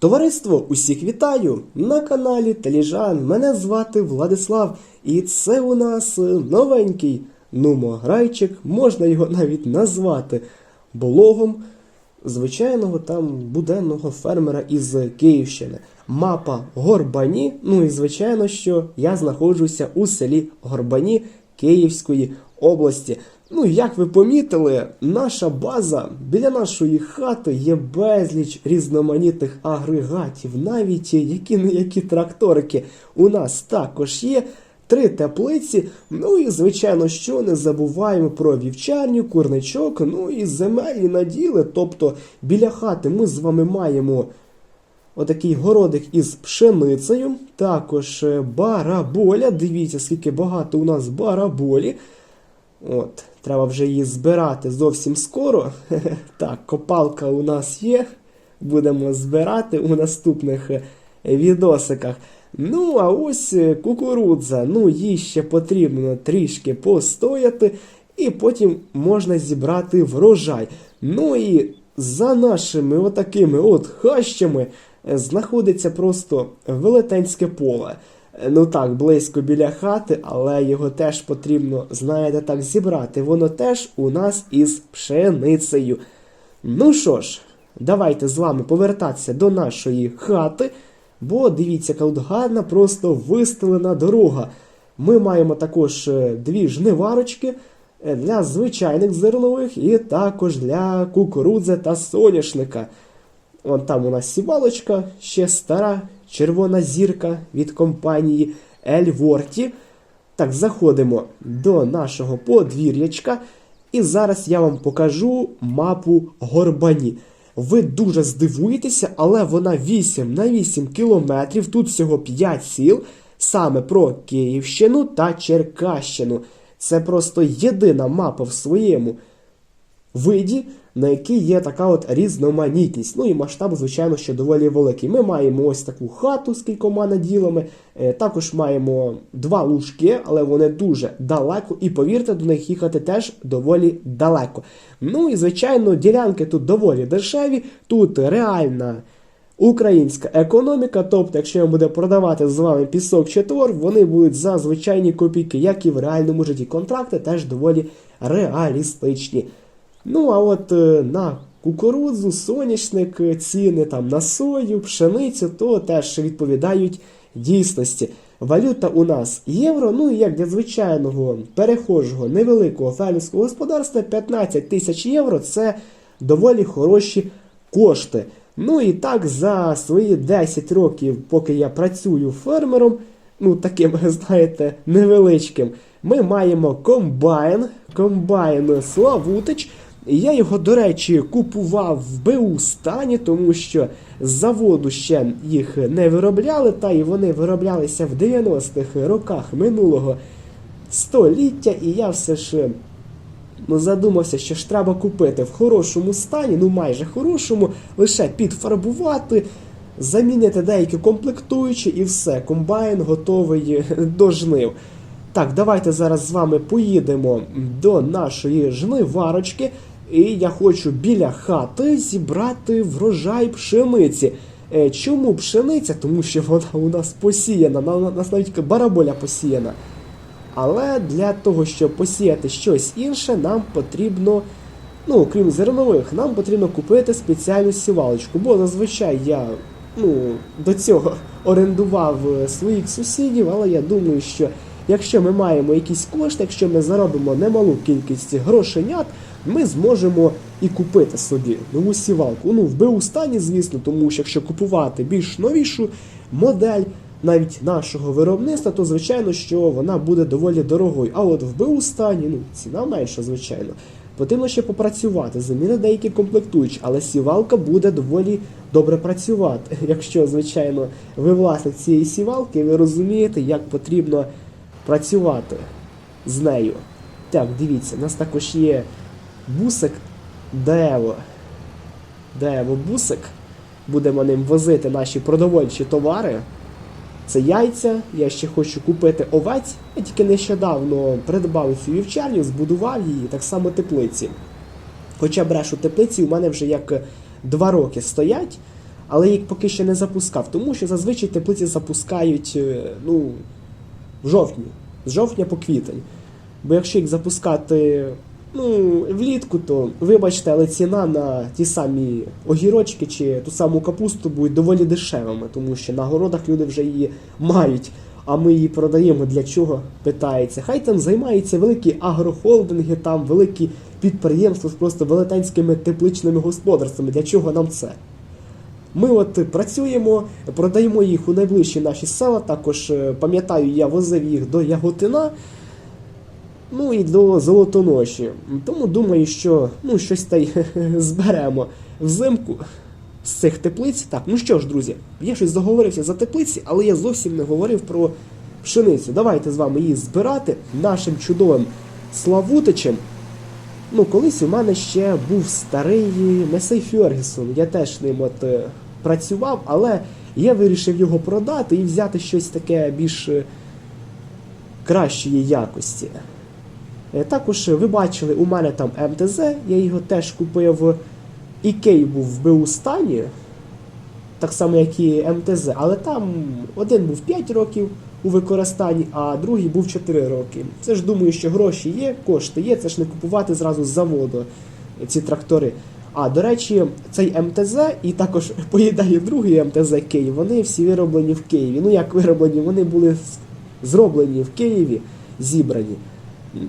Товариство, усіх вітаю на каналі Теліжан. Мене звати Владислав, і це у нас е, новенький нумограйчик, можна його навіть назвати блогом звичайного там буденного фермера із Київщини. Мапа Горбані. Ну і звичайно, що я знаходжуся у селі Горбані Київської області. Ну, як ви помітили, наша база біля нашої хати є безліч різноманітних агрегатів, навіть які не які тракторики у нас також є. Три теплиці, ну і звичайно, що не забуваємо про вівчарню, курничок, ну і земельні наділи. Тобто біля хати ми з вами маємо отакий городик із пшеницею, також е, бараболя. Дивіться, скільки багато у нас бараболі. От, треба вже її збирати зовсім скоро. Так, копалка у нас є. Будемо збирати у наступних е, відосиках. Ну, а ось е, кукурудза. Ну, їй ще потрібно трішки постояти, і потім можна зібрати врожай. Ну і за нашими отакими от хащами е, знаходиться просто велетенське поле. Е, Ну так, близько біля хати, але його теж потрібно, знаєте, так зібрати. Воно теж у нас із пшеницею. Ну що ж, давайте з вами повертатися до нашої хати, бо дивіться, яка просто вистелена дорога. Ми маємо також е, дві жниварочки е, для звичайних зернових і також для кукурудзи та соняшника. Вон там у нас сівалочка, ще стара червона зірка від компанії Ельворті. Так, заходимо до нашого подвір'ячка. І зараз я вам покажу мапу Горбані. Ви дуже здивуєтеся, але вона 8 на 8 кілометрів. Тут всього 5 сіл, саме про Київщину та Черкащину. Це просто єдина мапа в своєму виді, на якій є така от різноманітність. Ну і масштаб, звичайно, що доволі великий. Ми маємо ось таку хату з кількома наділами. е, Також маємо два лужки, але вони дуже далеко. І повірте, до них їхати теж доволі далеко. Ну і звичайно, ділянки тут доволі дешеві. Тут реальна. Українська економіка, тобто, якщо я буде продавати з вами пісок чи твор, вони будуть за звичайні копійки, як і в реальному житті. Контракти теж доволі реалістичні. Ну, а от е, на кукурудзу, соняшник, е, ціни там на сою, пшеницю, то теж відповідають дійсності. Валюта у нас євро, ну і як для звичайного перехожого невеликого фермерського господарства 15 тисяч євро це доволі хороші кошти. Ну і так за свої 10 років, поки я працюю фермером, ну таким, знаєте, невеличким, ми маємо комбайн, комбайн Славутич. Я його, до речі, купував в БУ стані, тому що з заводу ще їх не виробляли, та і вони вироблялися в 90-х роках минулого століття, і я все ж ну, задумався, що ж треба купити в хорошому стані, ну майже хорошому, лише підфарбувати, замінити деякі комплектуючі і все, комбайн готовий до жнив. Так, давайте зараз з вами поїдемо до нашої жниварочки. І я хочу біля хати зібрати врожай пшениці. Е, Чому пшениця? Тому що вона у нас посіяна, у нас навіть бараболя посіяна. Але для того, щоб посіяти щось інше, нам потрібно, ну, крім зернових, нам потрібно купити спеціальну сівалочку. Бо зазвичай я ну, до цього орендував е, своїх сусідів, але я думаю, що якщо ми маємо якісь кошти, якщо ми заробимо немалу кількість грошенят, ми зможемо і купити собі нову сівалку. Ну, в БУ стані, звісно, тому що якщо купувати більш новішу модель навіть нашого виробництва, то звичайно, що вона буде доволі дорогою. А от в БУ стані, ну, ціна менша, звичайно. Потрібно ще попрацювати, замінити деякі комплектуючі, але сівалка буде доволі добре працювати. Якщо, звичайно, ви власник цієї сівалки, ви розумієте, як потрібно працювати з нею. Так, дивіться, у нас також є бусик Дево. Дево бусик. Будемо ним возити наші продовольчі товари. Це яйця, я ще хочу купити овець. Я тільки нещодавно придбав цю вівчарню, збудував її, так само теплиці. Хоча брешу теплиці у мене вже як два роки стоять, але їх поки що не запускав, тому що зазвичай теплиці запускають е, ну, в жовтні, з жовтня по квітень. Бо якщо їх запускати ну, влітку, то вибачте, але ціна на ті самі огірочки чи ту саму капусту буде доволі дешевими, тому що на городах люди вже її мають. А ми її продаємо для чого? Питається. Хай там займаються великі агрохолдинги, там великі підприємства з просто велетенськими тепличними господарствами. Для чого нам це? Ми от працюємо, продаємо їх у найближчі наші села. Також е, пам'ятаю, я возив їх до Яготина, ну і до Золотоноші. Тому думаю, що ну, щось та й зберемо взимку з цих теплиць. Так, ну що ж, друзі, я щось заговорився за теплиці, але я зовсім не говорив про пшеницю. Давайте з вами її збирати нашим чудовим Славутичем. Ну, колись у мене ще був старий Месей Фергюсон. Я теж ним от е, працював, але я вирішив його продати і взяти щось таке більш е, кращої якості. Е, Також ви бачили, у мене там МТЗ, я його теж купив. Ікей був в БУ стані, так само, як і МТЗ, але там один був 5 років у використанні, а другий був 4 роки. Це ж думаю, що гроші є, кошти є, це ж не купувати зразу з заводу ці трактори. А до речі, цей МТЗ і також поїдає другий МТЗ Київ, вони всі вироблені в Києві. Ну як вироблені, вони були зроблені в Києві, зібрані.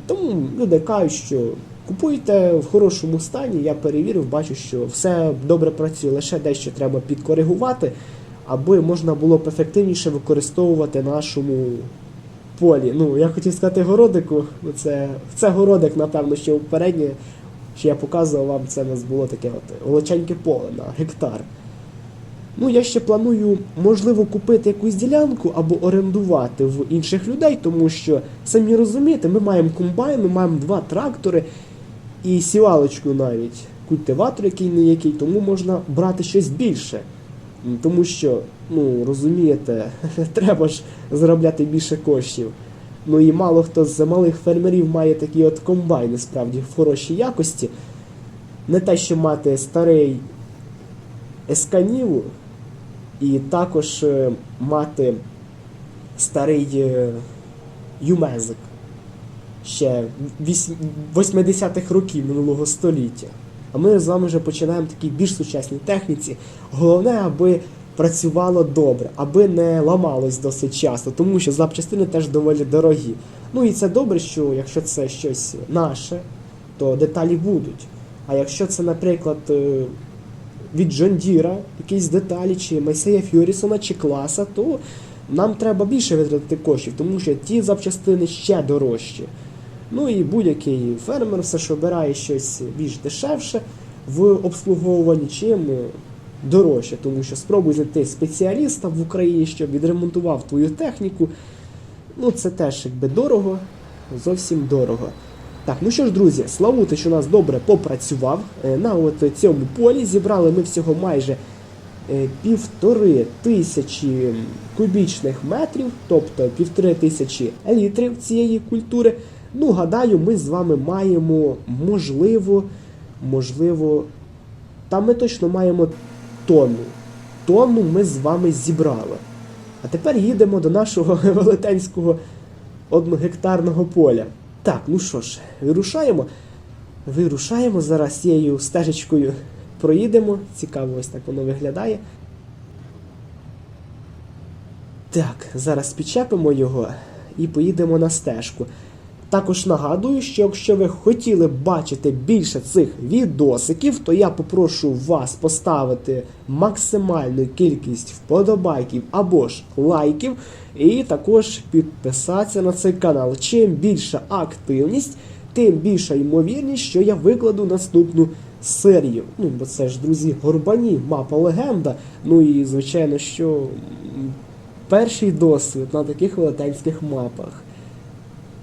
Тому люди кажуть, що купуйте в хорошому стані, я перевірив, бачу, що все добре працює, лише дещо треба підкоригувати, аби можна було б ефективніше використовувати нашому полі. Ну, я хотів сказати городику, це, це городик, напевно, що попереднє, що я показував вам, це у нас було таке от величеньке поле на гектар. Ну, я ще планую, можливо, купити якусь ділянку або орендувати в інших людей, тому що, самі розумієте, ми маємо комбайн, ми маємо два трактори і сівалочку навіть, культиватор який не який, тому можна брати щось більше. Тому що, ну, розумієте, треба ж заробляти більше коштів. Ну і мало хто з малих фермерів має такі от комбайни, справді, в хорошій якості. Не те, що мати старий есканіву, і також е, мати старий е, юмезик ще вісь- 80-х років минулого століття. А ми з вами вже починаємо такій більш сучасній техніці. Головне, аби працювало добре, аби не ламалось досить часто, тому що запчастини теж доволі дорогі. Ну і це добре, що якщо це щось наше, то деталі будуть. А якщо це, наприклад, е, від Джон Діра, якісь деталі, чи Майсея Фьюрісона, чи класа, то нам треба більше витратити коштів, тому що ті запчастини ще дорожчі. Ну і будь-який фермер все ж обирає щось більш дешевше в обслуговуванні, чим дорожче, тому що спробуй знайти спеціаліста в Україні, щоб відремонтував твою техніку. Ну, це теж якби дорого, зовсім дорого. Так, ну що ж, друзі, Славутич у нас добре попрацював. Е, На от цьому полі зібрали ми всього майже е, півтори тисячі кубічних метрів, тобто півтори тисячі літрів цієї культури. Ну, гадаю, ми з вами маємо можливо, можливо, та ми точно маємо тонну. Тонну ми з вами зібрали. А тепер їдемо до нашого велетенського одногектарного поля. Так, ну що ж, вирушаємо. Вирушаємо зараз цією стежечкою проїдемо. Цікаво, ось так воно виглядає. Так, зараз підчепимо його і поїдемо на стежку. Також нагадую, що якщо ви хотіли бачити більше цих відосиків, то я попрошу вас поставити максимальну кількість вподобайків або ж лайків, і також підписатися на цей канал. Чим більша активність, тим більша ймовірність, що я викладу наступну серію. Ну, бо це ж, друзі, горбані, мапа легенда. Ну і звичайно, що перший досвід на таких велетенських мапах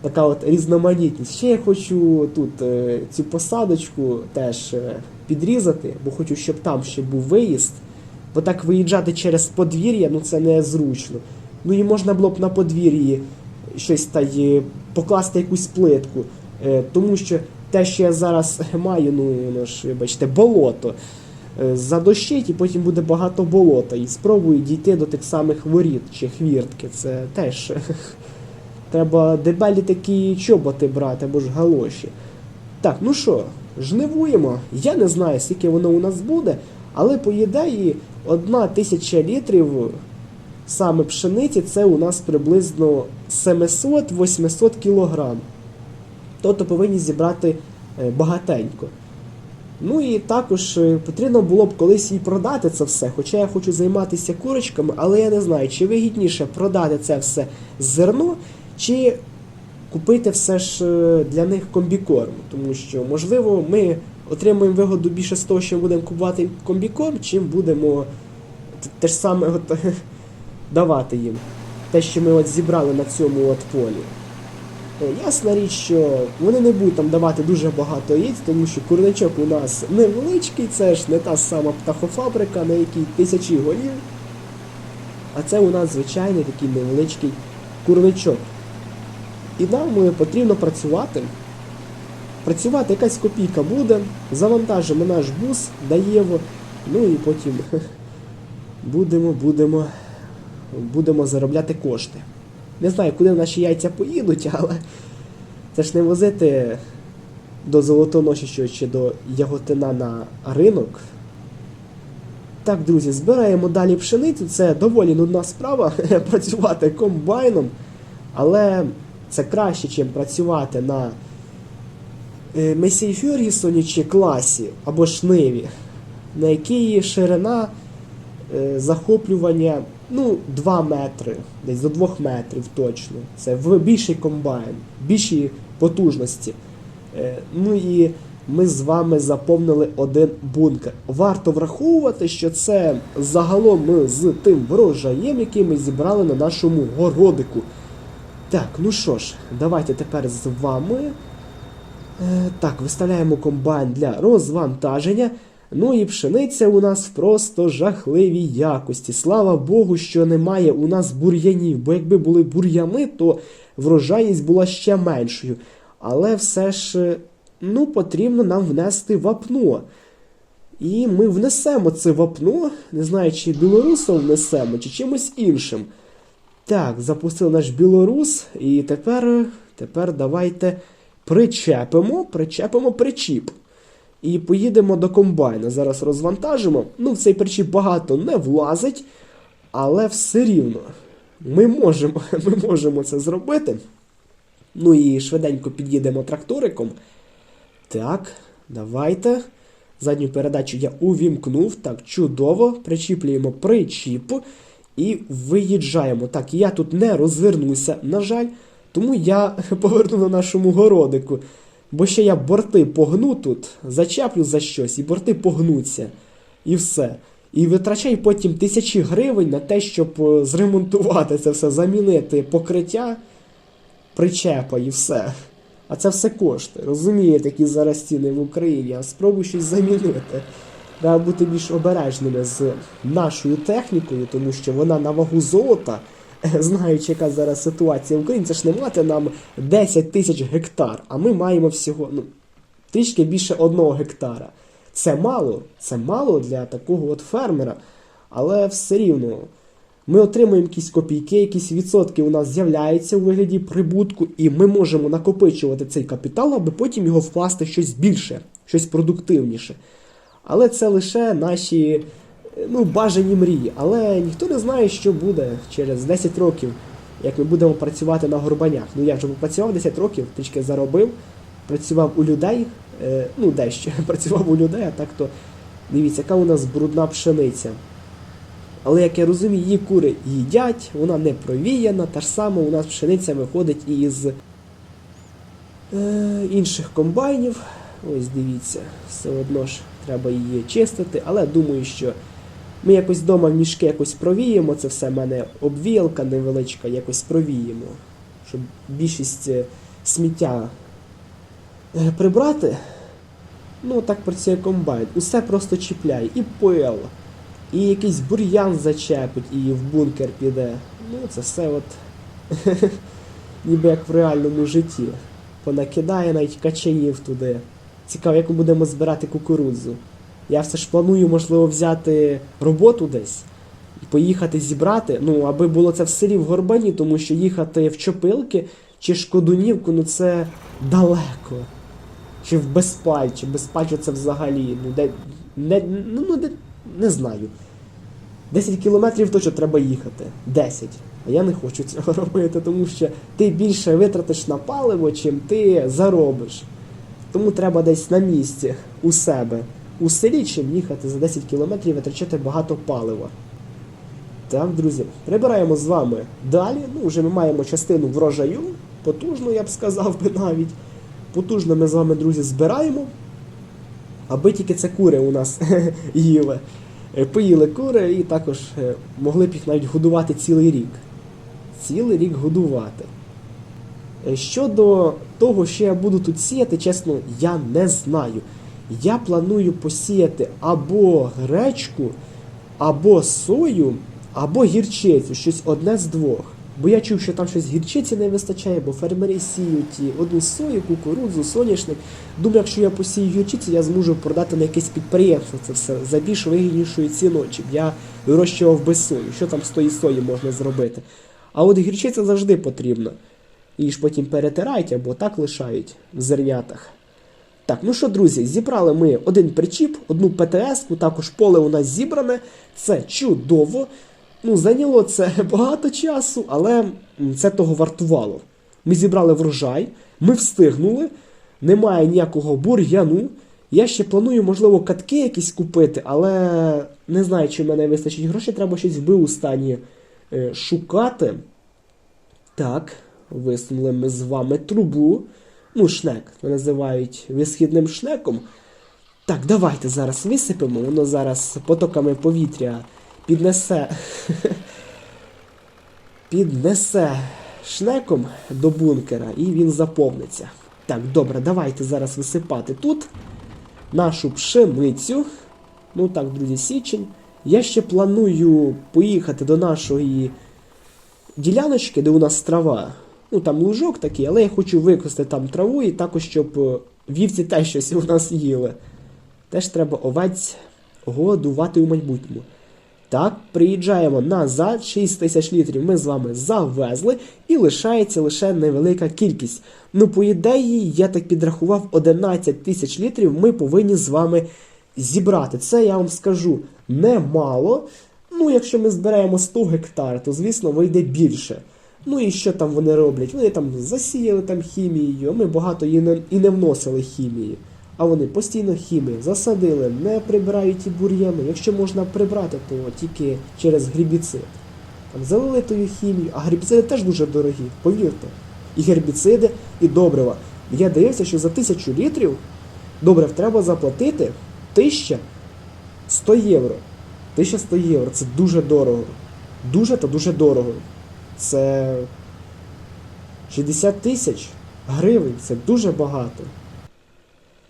така от різноманітність. Ще я хочу тут е, цю посадочку теж е, підрізати, бо хочу, щоб там ще був виїзд. Бо так виїжджати через подвір'я, ну це незручно. Ну і можна було б на подвір'ї щось та й покласти якусь плитку. Е, тому що те, що я зараз маю, ну воно ж, вибачте, болото. е, задощить, і потім буде багато болота. І спробую дійти до тих самих воріт чи хвіртки. Це теж треба дебелі такі чоботи брати або ж галоші. Так, ну що, жнивуємо. Я не знаю, скільки воно у нас буде, але по ідеї одна тисяча літрів саме пшениці це у нас приблизно 700-800 кілограм. Тобто повинні зібрати е, багатенько. Ну і також е, потрібно було б колись і продати це все. Хоча я хочу займатися курочками, але я не знаю, чи вигідніше продати це все зерно, чи купити все ж е, для них комбікорм. Тому що, можливо, ми отримуємо вигоду більше з того, що будемо купувати комбікорм, чим будемо те ж саме от, давати їм. Те, що ми от зібрали на цьому от полі. Е, Ясна річ, що вони не будуть там давати дуже багато яєць, тому що курничок у нас невеличкий, це ж не та сама птахофабрика, на якій тисячі голів. А це у нас звичайний такий невеличкий курничок. І нам е, потрібно працювати. Працювати якась копійка буде, завантажимо наш бус, даємо, ну і потім будемо, будемо, будемо заробляти кошти. Не знаю, куди наші яйця поїдуть, але це ж не возити до Золотоноші чи до Яготина на ринок. Так, друзі, збираємо далі пшеницю. Це доволі нудна справа працювати комбайном, але це краще, ніж працювати на е, Месій Фергісоні чи класі або Шниві, на якій ширина е, захоплювання ну, 2 метри, десь до 2 метрів точно. Це в більший комбайн, більші потужності. Е, ну і ми з вами заповнили один бункер. Варто враховувати, що це загалом з тим врожаєм, який ми зібрали на нашому городику. Так, ну що ж, давайте тепер з вами. Е, так, виставляємо комбайн для розвантаження. Ну і пшениця у нас просто жахливій якості. Слава Богу, що немає у нас бур'янів, бо якби були бур'яни, то врожайність була ще меншою. Але все ж, е, ну, потрібно нам внести вапно. І ми внесемо це вапно, не знаю, чи білорусом внесемо, чи чимось іншим. Так, запустив наш білорус, і тепер, тепер давайте причепимо, причепимо причіп. І поїдемо до комбайна. Зараз розвантажимо. Ну, в цей причіп багато не влазить, але все рівно. Ми можемо, ми можемо це зробити. Ну і швиденько під'їдемо тракториком. Так, давайте. Задню передачу я увімкнув. Так, чудово. Причіплюємо причіп і виїжджаємо. Так, я тут не розвернуся, на жаль, тому я поверну на нашому городику. Бо ще я борти погну тут, зачеплю за щось, і борти погнуться. І все. І витрачаю потім тисячі гривень на те, щоб е, зремонтувати це все, замінити покриття причепа і все. А це все коштує. Розумієте, які зараз ціни в Україні, а спробуй щось замінити. Треба бути більш обережними з нашою технікою, тому що вона на вагу золота, знаючи, яка зараз ситуація в Україні, це ж не мати нам 10 тисяч гектар, а ми маємо всього ну, трішки більше одного гектара. Це мало, це мало для такого от фермера, але все рівно. Ми отримуємо якісь копійки, якісь відсотки у нас з'являються у вигляді прибутку, і ми можемо накопичувати цей капітал, аби потім його вкласти в щось більше, щось продуктивніше. Але це лише наші ну, бажані мрії. Але ніхто не знає, що буде через 10 років, як ми будемо працювати на горбанях. Ну я вже попрацював 10 років, трішки заробив, працював у людей, е, ну дещо працював у людей, а так то дивіться, яка у нас брудна пшениця. Але як я розумію, її кури їдять, вона не провіяна, та ж саме у нас пшениця виходить і із е, інших комбайнів. Ось дивіться, все одно ж треба її чистити, але думаю, що ми якось вдома в мішки якось провіємо, це все в мене обвіялка невеличка, якось провіємо, щоб більшість е, сміття е, прибрати. Ну, так працює комбайн. Усе просто чіпляє. І пил, і якийсь бур'ян зачепить, і в бункер піде. Ну, це все от ніби як в реальному житті. Понакидає навіть качанів туди. Цікаво, як ми будемо збирати кукурудзу. Я все ж планую, можливо, взяти роботу десь і поїхати зібрати. Ну, аби було це в селі в Горбані, тому що їхати в Чопилки чи Шкодунівку, ну це далеко. Чи в Безпаль, чи Безпаль це взагалі. Ну, де, не, ну, ну, де, не знаю. 10 кілометрів точно треба їхати. 10. А я не хочу цього робити, тому що ти більше витратиш на паливо, чим ти заробиш. Тому треба десь на місці у себе у селі, чим їхати за 10 кілометрів і витрачати багато палива. Так, друзі, прибираємо з вами далі. Ну, вже ми маємо частину врожаю, потужну, я б сказав би навіть. Потужно ми з вами, друзі, збираємо. Аби тільки це кури у нас їли. Е, Поїли кури і також е, могли б їх навіть годувати цілий рік. Цілий рік годувати. Е, Щодо того, що я буду тут сіяти, чесно, я не знаю. Я планую посіяти або гречку, або сою, або гірчицю, щось одне з двох. Бо я чув, що там щось гірчиці не вистачає, бо фермери сіють і одну сою, кукурудзу, соняшник. Думаю, якщо я посію гірчиці, я зможу продати на якесь підприємство це все за більш вигіднішою ціною, чим я вирощував би сою. Що там з тої сої можна зробити? А от гірчиця завжди потрібна. Її ж потім перетирають або так лишають в зернятах. Так, ну що, друзі, зібрали ми один причіп, одну ПТС-ку, також поле у нас зібране. Це чудово. Ну, зайняло це багато часу, але це того вартувало. Ми зібрали врожай, ми встигнули, немає ніякого бур'яну. Я ще планую, можливо, катки якісь купити, але не знаю, чи в мене вистачить грошей, треба щось в стані е, шукати. Так, висунули ми з вами трубу. Ну, шнек, це називають висхідним шнеком. Так, давайте зараз висипемо, воно зараз потоками повітря піднесе. піднесе шнеком до бункера і він заповниться. Так, добре, давайте зараз висипати тут нашу пшеницю. Ну так, друзі, січень. Я ще планую поїхати до нашої діляночки, де у нас трава. Ну там лужок такий, але я хочу використати там траву і також, щоб е, вівці теж щось у нас їли. Теж треба овець годувати у майбутньому. Так, приїжджаємо назад, 6 тисяч літрів ми з вами завезли, і лишається лише невелика кількість. Ну, по ідеї, я так підрахував, 11 тисяч літрів ми повинні з вами зібрати. Це я вам скажу немало. Ну, якщо ми збираємо 100 гектар, то звісно вийде більше. Ну і що там вони роблять? Вони там засіяли там хімією, ми багато і не, і не вносили хімії. А вони постійно хімію засадили, не прибирають і бур'яни. Якщо можна прибрати, то тільки через гербіцид. Там залили тою хімію, а гербіциди теж дуже дорогі, повірте. І гербіциди, і добрива. Я дивився, що за тисячу літрів добрив треба заплатити 1100 євро. 1100 євро це дуже дорого. Дуже та дуже дорого. Це 60 тисяч гривень, це дуже багато.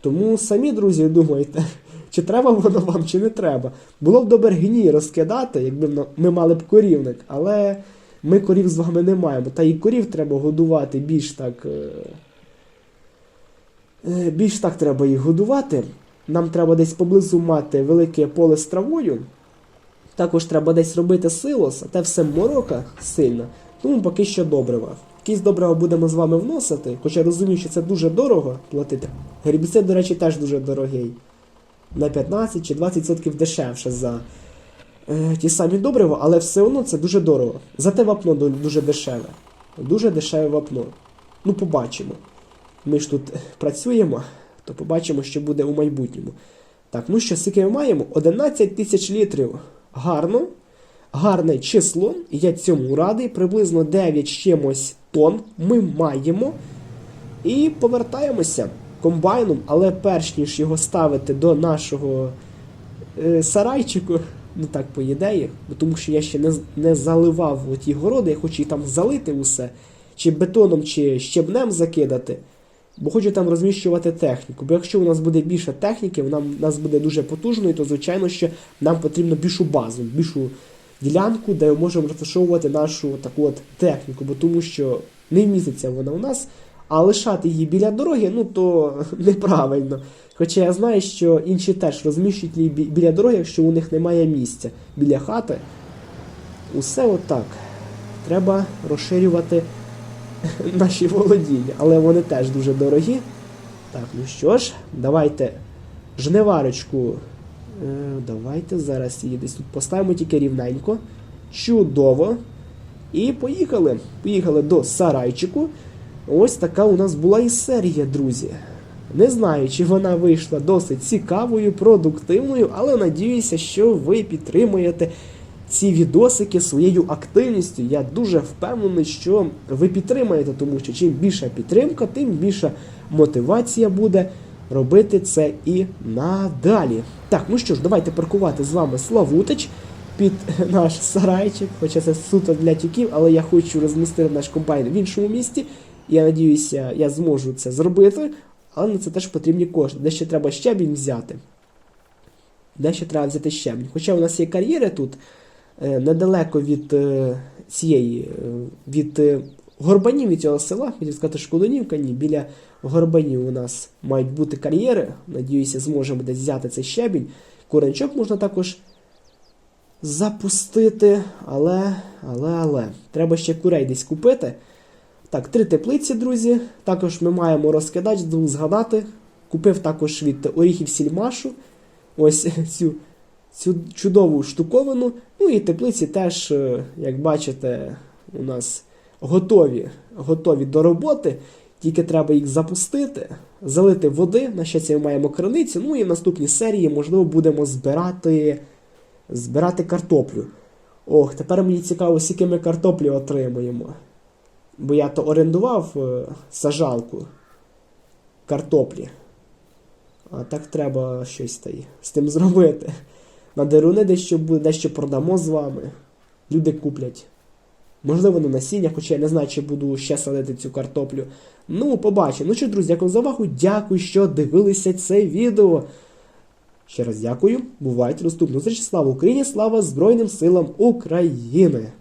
Тому самі, друзі, думайте, чи треба воно вам, чи не треба. Було б добре гній розкидати, якби ми мали б корівник, але ми корів з вами не маємо. Та і корів треба годувати більш так. е, е, Більш так треба їх годувати. Нам треба десь поблизу мати велике поле з травою. Також треба десь робити силос, а те все морока сильна. Тому поки що добрива. Якісь добрива будемо з вами вносити, хоча розумію, що це дуже дорого платити. Гербіцид, до речі, теж дуже дорогий. На 15 чи 20% дешевше за е, ті самі добрива, але все одно це дуже дорого. Зате вапно дуже дешеве. Дуже дешеве вапно. Ну, побачимо. Ми ж тут працюємо, то побачимо, що буде у майбутньому. Так, ну що, скільки ми маємо? 11 тисяч літрів. Гарно. Гарне число. Я цьому радий. Приблизно 9 чимось тонн ми маємо. І повертаємося комбайном, але перш ніж його ставити до нашого е, сарайчику, ну так по ідеї, тому що я ще не, не заливав ті городи, я хочу і там залити усе, чи бетоном, чи щебнем закидати. Бо хочу там розміщувати техніку. Бо якщо у нас буде більше техніки, вона в нас буде дуже потужною, то звичайно, що нам потрібно більшу базу, більшу ділянку, де ми можемо розташовувати нашу таку от техніку, бо тому що не вміститься вона у нас. А лишати її біля дороги, ну то неправильно. Хоча я знаю, що інші теж розміщують її біля дороги, якщо у них немає місця біля хати. Усе отак. Треба розширювати наші володіння, але вони теж дуже дорогі. Так, ну що ж, давайте жниварочку. Е, давайте зараз її десь тут поставимо тільки рівненько. Чудово. І поїхали. Поїхали до сарайчику. Ось така у нас була і серія, друзі. Не знаю, чи вона вийшла досить цікавою, продуктивною, але надіюся, що ви підтримуєте ці відосики своєю активністю. Я дуже впевнений, що ви підтримаєте, тому що чим більша підтримка, тим більша мотивація буде робити це і надалі. Так, ну що ж, давайте паркувати з вами Славутич під наш сарайчик, хоча це суто для тюків, але я хочу розмістити наш комбайн в іншому місті. Я надіюся, я зможу це зробити, але на це теж потрібні кошти. Дещо треба щебінь взяти. Дещо треба взяти щебінь. Хоча у нас є кар'єри тут недалеко від е, цієї, е, від е, горбанів від цього села, хотів сказати Шкодунівка, ні, біля горбанів у нас мають бути кар'єри. Надіюся, зможемо десь взяти цей щебінь. Куренчок можна також запустити, але, але, але. Треба ще курей десь купити. Так, три теплиці, друзі. Також ми маємо розкидач, згадати. Купив також від оріхів сільмашу. Ось цю, цю чудову штуковину. Ну і теплиці теж, е, як бачите, у нас готові, готові до роботи. Тільки треба їх запустити, залити води. На щастя, ми маємо криницю. Ну і в наступній серії, можливо, будемо збирати, збирати картоплю. Ох, тепер мені цікаво, скільки ми картоплі отримуємо. Бо я то орендував е, сажалку картоплі. А так треба щось та й з тим зробити. На деруни дещо буде, дещо продамо з вами. Люди куплять. Можливо, на насіння, хоча я не знаю, чи буду ще садити цю картоплю. Ну, побачимо. Ну що, друзі, дякую за увагу. Дякую, що дивилися це відео. Ще раз дякую. Бувайте наступну зустріч. Слава Україні! Слава Збройним силам України!